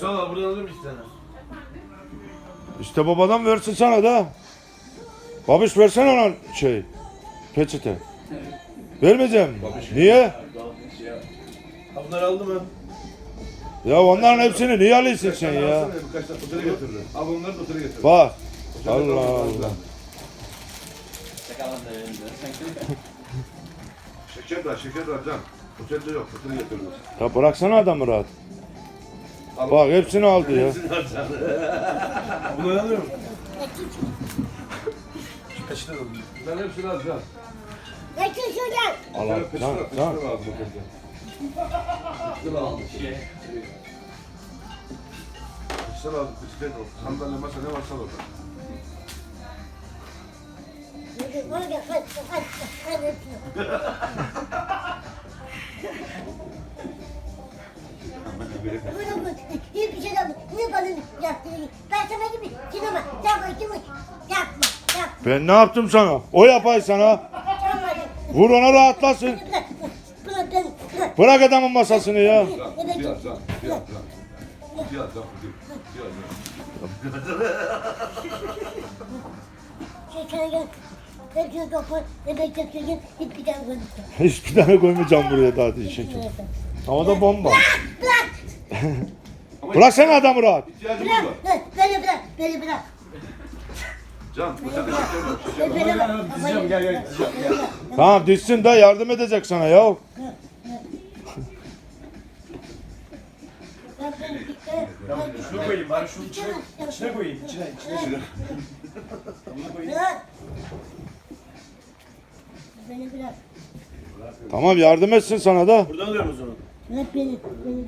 Sağ buradan iki tane. İşte babadan versin sana da. Babiş versene ona şey. Peçete. Vermeyeceğim. Niye? Ha bunları aldı mı? Ya onların hepsini niye alıyorsun sen ya? Alsana, Birkaç tane otele götürdü. Al onları da otele. Bak. Allah Allah. Şeker var, şeker var can. Otelde yok, otele götürdü. Ya bıraksana adamı rahat. Al. Bak hepsini aldı ya. Hepsini al can. Bunları alıyorum. Peşine de Ben hepsini al can. Yakın şu gel. Allah Peşine can al, peşine can. al otelde. Peşine al. Peşine al, peşine al. Sandalye, masa ne varsa al orada. Şey bana. Ben sana gibi sinema. Yapma kimi. Yapma. Yapma. Ben ne yaptım sana? O yapay sana. Vur ona rahatlasın. Bırak. Beni. Adamın masasını ya. Hiçbir tane koymayacağım buraya daha diye şeker. Havada bomba. Bırak. Bırak sen adamı rahat. İhtiyacımız Bırak. var. Bırak. Beni bırak. Beni bırak. Can. Beni bırak. Gel gel. Tamam ditsin de yardım edecek sana ya. Şunu koyayım bari şunun içine, içine koyayım. İçine, içine. Bunu koyayım. Bırak. Beni bırak. Tamam yardım etsin sana da. Buradan alıyorum o zaman. 来给你给你